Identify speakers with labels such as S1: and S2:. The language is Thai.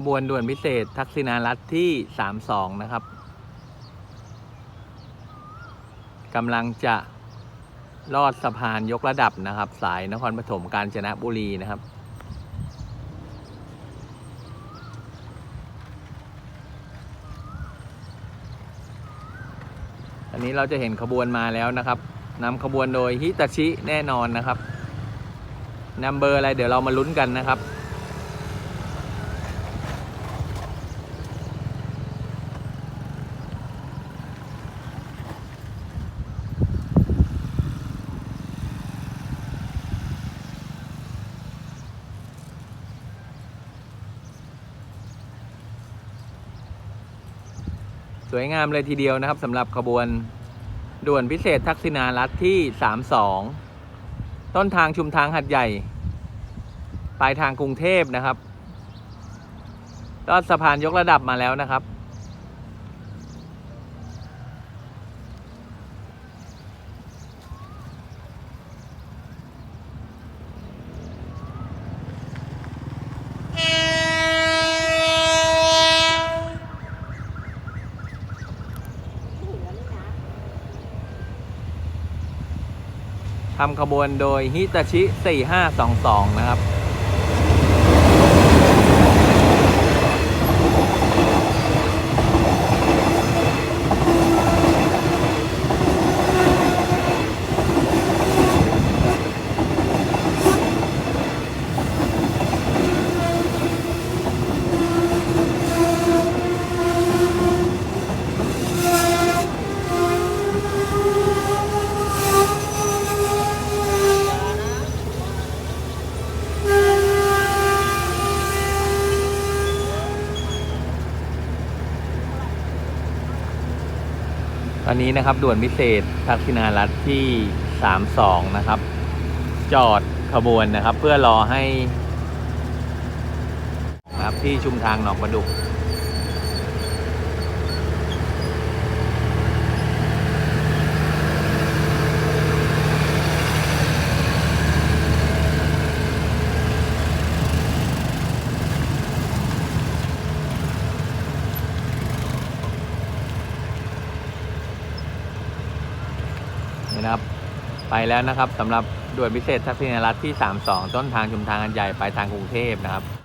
S1: ขบวนด่วนพิเศษ ทักษิณารัฐที่ 32 นะครับกำลังจะลอดสะพานยกระดับนะครับ สายนครปฐมกาญจนบุรีนะครับ อันนี้เราจะเห็นขบวนมาแล้วนะครับนำขบวนโดยฮิตาชิแน่นอนนะครับนำเบอร์อะไรเดี๋ยวเรามาลุ้นกันนะครับ สวยงามเลยทีเดียวนะครับสำหรับขบวนด่วนพิเศษทักษิณารัฐที่ 32 ต้นทางชุมทางหัดใหญ่ ปลายทางกรุงเทพนะครับลอดสะพานยกระดับมาแล้วนะครับ ทำขบวนโดยฮิตาชิ 4522 นะครับ ตอนนี้นะครับด่วนพิเศษทักษิณารัฐที่ 32 นะครับ จอดขบวนนะครับ เพื่อรอให้นะครับที่ชุมทางหนองประดุก นะครับ ไปแล้วนะครับสำหรับด่วนพิเศษทักษิณรัฐที่ 32 ต้นทางชุมทางอันใหญ่ปลายทางกรุงเทพนะครับ